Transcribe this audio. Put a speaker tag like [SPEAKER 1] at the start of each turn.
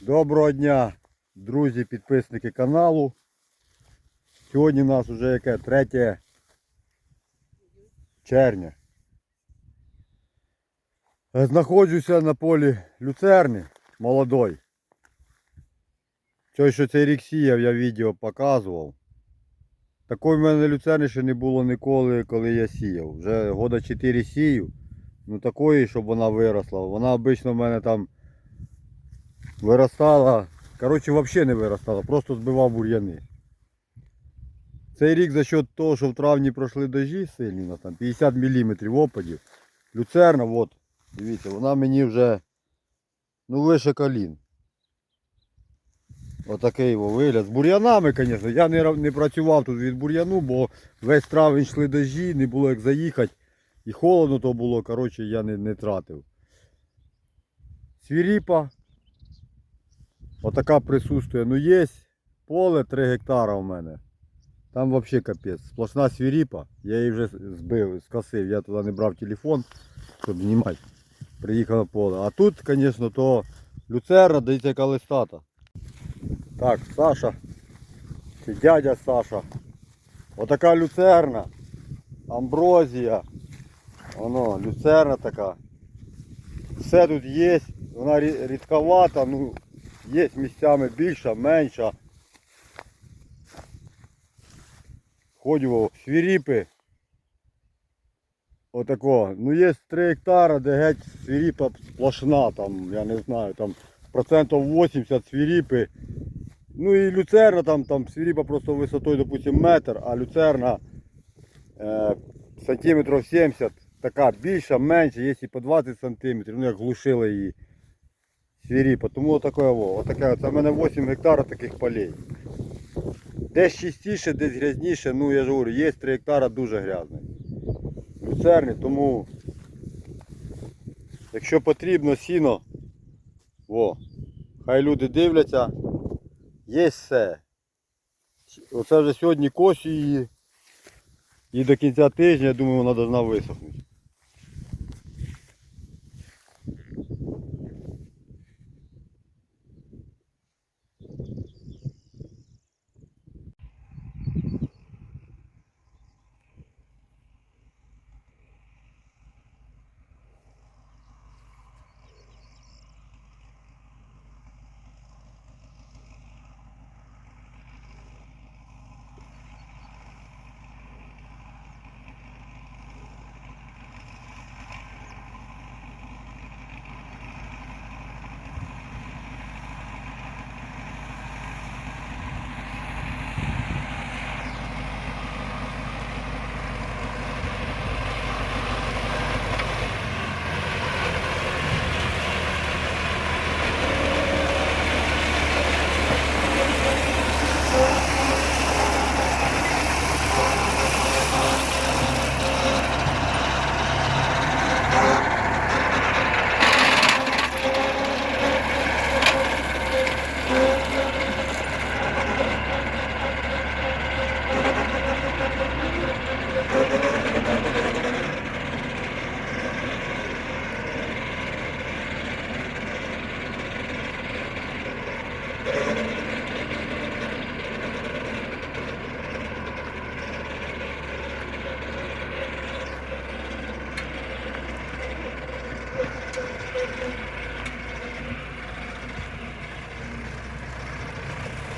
[SPEAKER 1] Доброго дня, друзі, підписники каналу. Сьогодні у нас вже яке 3 червня. Знаходжуся на полі люцерни молодой. Той, що цей рік сіяв, я відео показував. Такої в мене люцерни ще не було ніколи, коли я сіяв. Вже года 4 сію. Ну такої, щоб вона виросла. Вона обично в мене там виростала. Коротше, взагалі не виростала, просто збивав бур'яни. Цей рік за счет того, що в травні пройшли дожі сильні, у там 50 мм опадів. Люцерна, от, дивіться, вона мені вже ну вище колін. Отакий його вигляд. З бур'янами, звісно. Я не, не працював тут від бур'яну, бо весь травень йшли дожі, не було як заїхати. І холодно то було, коротше, я не, не тратив. Свіріпа. Отака присутствує. Ну є поле 3 гектара у мене. Там взагалі капець. Сплошна свіріпа. Я її вже збив, скосив. Я туди не брав телефон, щоб знімати. Приїхав на поле. А тут, звісно, то люцерна, дивіться, яка листата. Так, Саша. Чи дядя Саша. Отака люцерна. Амброзія. Воно, люцерна така. Все тут є. Вона рі- рідковата, ну, є місцями більша, менша. Ходю свіріпи. Отако. Ну є 3 гектара, де геть свіріпа сплошна, там, я не знаю, там процентів 80 свіріпи. Ну і люцерна там, там свіріпа просто висотою, допустим, метр, а люцерна е, сантиметрів 70, така більша, менша, є і по 20 сантиметрів, ну як глушили її свіріпа. Тому отаке, во, отаке, це в мене 8 гектарів таких полей. Десь чистіше, десь грязніше, ну я ж говорю, є 3 гектара дуже грязний. Люцерни, тому якщо потрібно сіно, во, хай люди дивляться, є все. Оце вже сьогодні косю її. І до кінця тижня, я думаю, вона повинна висохнути.